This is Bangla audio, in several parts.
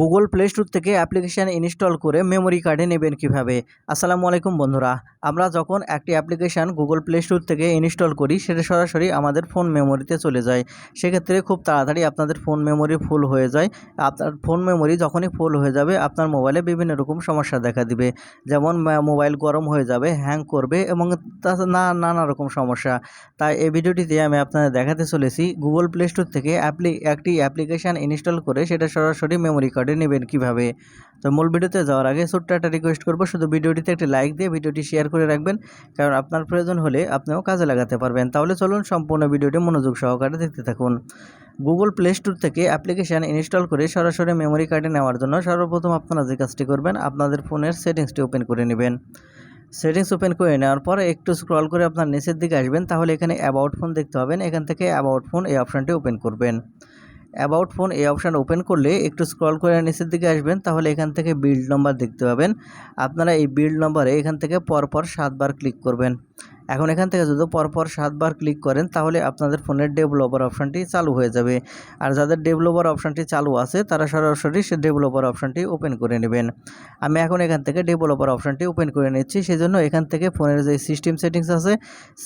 গুগল প্লে স্টোর থেকে অ্যাপ্লিকেশান ইনস্টল করে মেমোরি কার্ডে নেবেন কীভাবে? আসসালামু আলাইকুম বন্ধুরা, আমরা যখন একটি অ্যাপ্লিকেশান গুগল প্লে স্টোর থেকে ইনস্টল করি, সেটা সরাসরি আমাদের ফোন মেমোরিতে চলে যায়। সেক্ষেত্রে খুব তাড়াতাড়ি আপনাদের ফোন মেমোরি ফুল হয়ে যায়। আপনার ফোন মেমোরি যখনই ফুল হয়ে যাবে, আপনার মোবাইলে বিভিন্ন রকম সমস্যা দেখা দিবে। যেমন মোবাইল গরম হয়ে যাবে হ্যাং করবে এবং না, নানা রকম সমস্যা। তাই এই ভিডিওটিতে আমি আপনাদের দেখাতে চলেছি গুগল প্লে স্টোর থেকে অ্যাপ্লি একটি অ্যাপ্লিকেশান ইনস্টল করে সেটা সরাসরি মেমোরি কার্ডে নেবেন কীভাবে? তো মূল ভিডিওতে যাওয়ার আগে ছোট্ট একটা রিকোয়েস্ট করব, শুধু ভিডিওটিতে একটি লাইক দিয়ে ভিডিওটি শেয়ার করে রাখবেন, কারণ আপনার প্রয়োজন হলে আপনিও কাজে লাগাতে পারবেন। তাহলে চলুন সম্পূর্ণ ভিডিওটি মনোযোগ সহকারে দেখতে থাকুন। গুগল প্লে স্টোর থেকে অ্যাপ্লিকেশান ইনস্টল করে সরাসরি মেমোরি কার্ডে নেওয়ার জন্য সর্বপ্রথম আপনারা যে কাজটি করবেন, আপনাদের ফোনের সেটিংসটি ওপেন করে নেবেন। সেটিংস ওপেন করে নেওয়ার পর একটু স্ক্রল করে আপনার নিচের দিকে আসবেন, তাহলে এখানে অ্যাবাউট ফোন দেখতে পাবেন, এখান থেকে অ্যাবাউট ফোন এই অপশানটি ওপেন করবেন। অ্যাবাউট ফোন এই অপশান ওপেন করলে একটু স্ক্রল করে নিচের দিকে আসবেন, তাহলে এখান থেকে বিল্ড নম্বর দেখতে পাবেন। আপনারা এই বিল্ড নম্বরে এখান থেকে পরপর সাতবার ক্লিক করবেন। এখন এখান থেকে যদি পরপর সাতবার ক্লিক করেন, তাহলে আপনাদের ফোনের ডেভেলপার অপশানটি চালু হয়ে যাবে। আর যাদের ডেভেলপার অপশানটি চালু আছে, তারা সরাসরি সে ডেভেলপার অপশানটি ওপেন করে নেবেন। আমি এখন এখান থেকে ডেভেলপার অপশানটি ওপেন করে নিচ্ছি। সেজন্য এখান থেকে ফোনের যে সিস্টেম সেটিংস আছে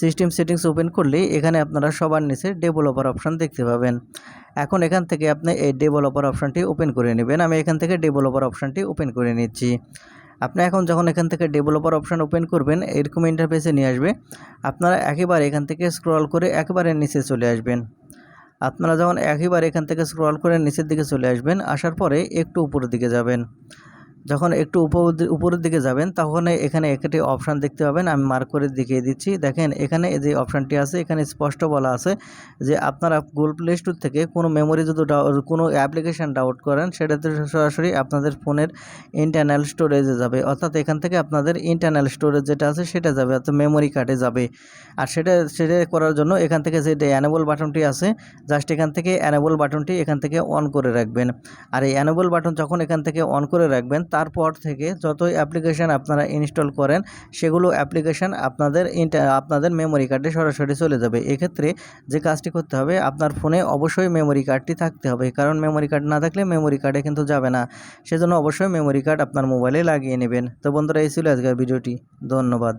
সিস্টেম সেটিংস ওপেন করলে এখানে আপনারা সবার নিচে ডেভেলপার অপশান দেখতে পাবেন। এখন এখান থেকে আপনি এই ডেভেলপার অপশানটি ওপেন করে নেবেন। আমি এখান থেকে ডেভেলপার অপশানটি ওপেন করে নিচ্ছি। আপনি এখন যখন এখান থেকে ডেভেলপার অপশান ওপেন করবেন, এরকম ইন্টারফেসে নিয়ে আসবে। আপনারা একেবারে এখান থেকে স্ক্রল করে একেবারে নিচে চলে আসবেন। আপনারা যখন একেবারে এখান থেকে স্ক্রল করে নিচের দিকে চলে আসবেন, আসার পরে একটু উপরের দিকে যাবেন। যখন একটু উপর উপরের দিকে যাবেন তখন এখানে একটি অপশান দেখতে পাবেন। আমি মার্ক করে দেখিয়ে দিচ্ছি। দেখেন, এখানে যে অপশানটি আছে, এখানে স্পষ্ট বলা আছে যে আপনারা গুগল প্লে স্টোর থেকে কোনো মেমোরি যদি কোনো অ্যাপ্লিকেশান ডাউনলোড করেন, সেটাতে সরাসরি আপনাদের ফোনের ইন্টারনাল স্টোরেজে যাবে। অর্থাৎ এখান থেকে আপনাদের ইন্টারনাল স্টোরেজ যেটা আছে, সেটা যাবে। অর্থাৎ মেমোরি কার্ডে যাবে। আর সেটা সেটা করার জন্য এখান থেকে যে অ্যানেবল বাটনটি আছে জাস্ট এখান থেকে অ্যানেবল বাটনটি এখান থেকে অন করে রাখবেন। আর এই অ্যানেবল বাটন যখন এখান থেকে অন করে রাখবেন তারপর থেকে যতই অ্যাপ্লিকেশান আপনারা ইনস্টল করেন, সেগুলো অ্যাপ্লিকেশান আপনাদের আপনাদের মেমোরি কার্ডে সরাসরি চলে যাবে। এক্ষেত্রে যে কাজটি করতে হবে, আপনার ফোনে অবশ্যই মেমোরি কার্ডটি থাকতে হবে। কারণ মেমোরি কার্ড না থাকলে মেমোরি কার্ডে কিন্তু যাবে না। সেজন্য অবশ্যই মেমোরি কার্ড আপনার মোবাইলে লাগিয়ে নেবেন। তো বন্ধুরা, এই ছিল আজকের ভিডিওটি। ধন্যবাদ।